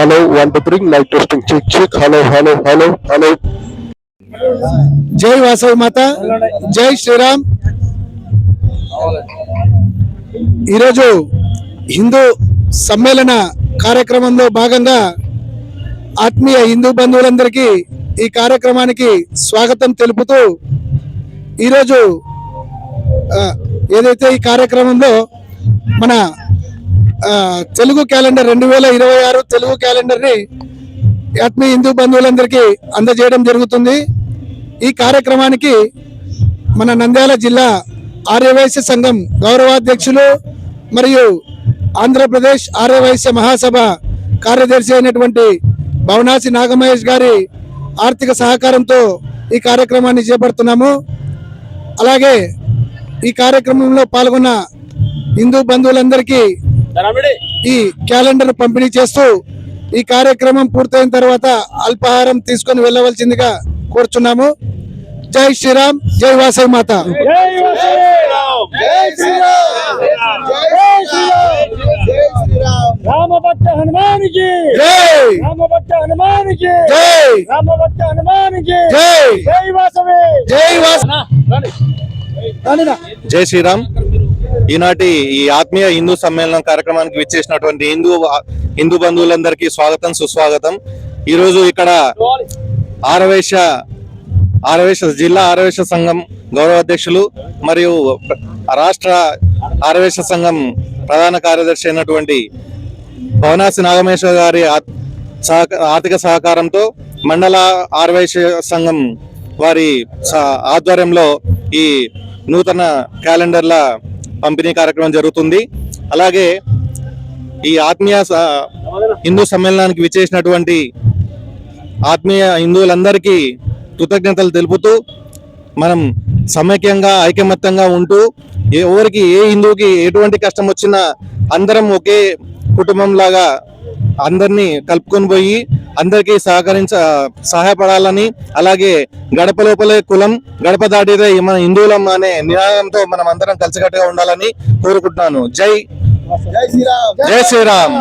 Hello one two three like testing check check hello hello hello hello జై వాసవి మాత జై శ్రీరామ్. ఈరోజు హిందూ సమ్మేళన కార్యక్రమంలో భాగంగా ఆత్మీయ హిందూ బంధువులందరికీ ఈ కార్యక్రమానికి స్వాగతం తెలుపుతూ ఈరోజు ఏదైతే ఈ కార్యక్రమంలో మన తెలుగు క్యాలెండర్ రెండు వేల ఇరవై ఆరు తెలుగు క్యాలెండర్ని ఆత్మీయ హిందూ బంధువులందరికీ అందజేయడం జరుగుతుంది. ఈ కార్యక్రమానికి మన నంద్యాల జిల్లా ఆర్యవైశ్య సంఘం గౌరవాధ్యక్షులు మరియు ఆంధ్రప్రదేశ్ ఆర్యవైశ్య మహాసభ కార్యదర్శి అయినటువంటి భవనాసి నాగమహేష్ గారి ఆర్థిక సహకారంతో ఈ కార్యక్రమాన్ని చేపడుతున్నాము. అలాగే ఈ కార్యక్రమంలో పాల్గొన్న హిందూ బంధువులందరికీ ఈ క్యాలెండర్ పంపిణీ చేస్తూ ఈ కార్యక్రమం పూర్తయిన తర్వాత అల్పాహారం తీసుకొని వెళ్ళవలసిందిగా కోరుచున్నాము. జై శ్రీరామ్ జై వాసవి మాత. రామభక్త హనుమానికి. జై. రామభక్త హనుమానికి. జై. రామభక్త హనుమానికి. జై. జై వాసవి. జై వాస జై శ్రీరామ్. ఈనాటి ఈ ఆత్మీయ హిందూ సమ్మేళనం కార్యక్రమానికి విచ్చేసినటువంటి హిందూ హిందూ బంధువులందరికీ స్వాగతం సుస్వాగతం. ఈరోజు ఇక్కడ ఆరవేశ ఆరవేశ జిల్లా ఆరవేశ సంఘం గౌరవాధ్యక్షులు మరియు రాష్ట్ర ఆరవేశ సంఘం ప్రధాన కార్యదర్శి అయినటువంటి భవనాసి నాగమేశ్వర గారి సహక- ఆర్థిక సహకారంతో మండల ఆరవేశ సంఘం వారి ఆధ్వర్యంలో ఈ నూతన క్యాలెండర్ల పంపిణీ కార్యక్రమం జరుగుతుంది. అలాగే ఈ ఆత్మీయ స- హిందూ సమ్మేళనానికి విచ్చేసినటువంటి ఆత్మీయ హిందువులందరికీ కృతజ్ఞతలు తెలుపుతూ మనం సమైక్యంగా ఐకమత్యంగా ఉంటూ ఎవరికి ఏ హిందువుకి ఎటువంటి కష్టం వచ్చినా అందరం ఒకే కుటుంబం లాగా అందరినీ కలుపుకొని పోయి అందరికీ సహకరించ సహాయపడాలని అలాగే గడప లోపలే కులం గడప దాటిదే మన హిందువులం అనే నినాదంతో మనం అందరం కలిసికట్టుగా ఉండాలని కోరుకుంటున్నాను. జై జై శ్రీరామ్.